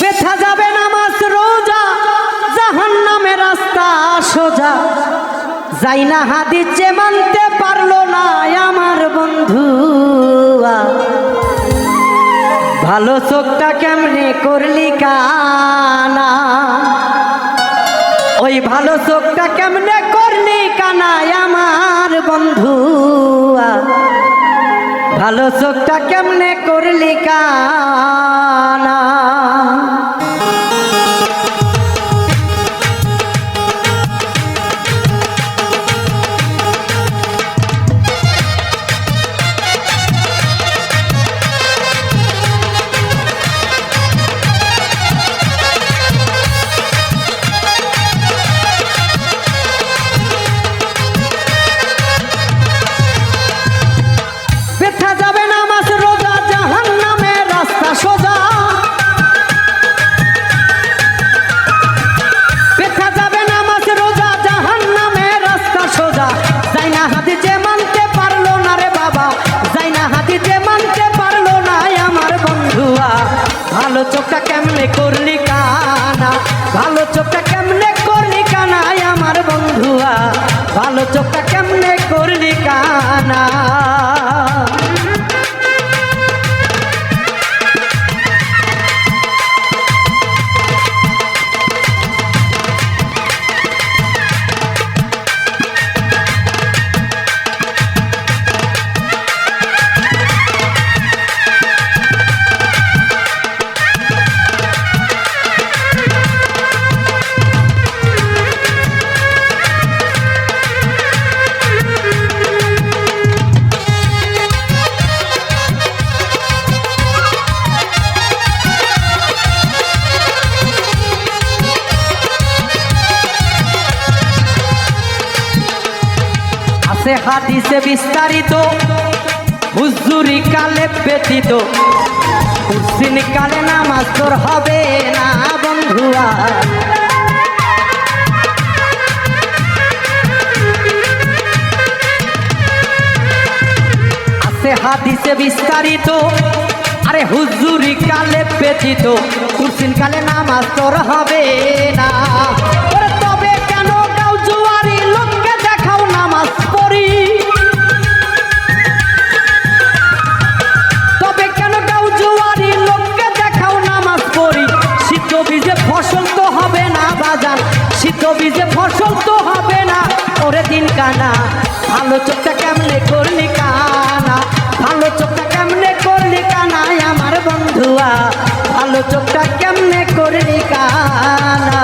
বেথা যাবে নামাজ রোজা জাহান নামে রাস্তা সোজা। যাই না হাদিস যে মানতে পারল না আমার বন্ধু ভালো চোখটা কেমনে করলি কানা? ওই ভালো চোখটা কেমনে করলি কানাই আমার বন্ধু ভালো চোখটা কেমনে করলি কানা? কেমনে করলি কানা? ভালো চোখটা কেমনে করলি কানা আমার বন্ধুয়া? ভালো চোখটা আছে হাদিসে বিস্তারিত, হুজুরি কালে ব্যতীত। কুসিন কালে নামাজ তোর হবে না বন্ধুয়া আছে হাদিসে বিস্তারিত, আরে হুজুরি কালে ব্যতীত। কুসিন কালে নামাজ তোর হবে না। বীজে ফসল তো হবে না, ওরে দিন কানা ভালো চোখটা কেমনে করলি কানা? ভালো চোখটা কেমনে করলি কানাই আমার বন্ধুয়া, ভালো চোখটা কেমনে করলি কানা?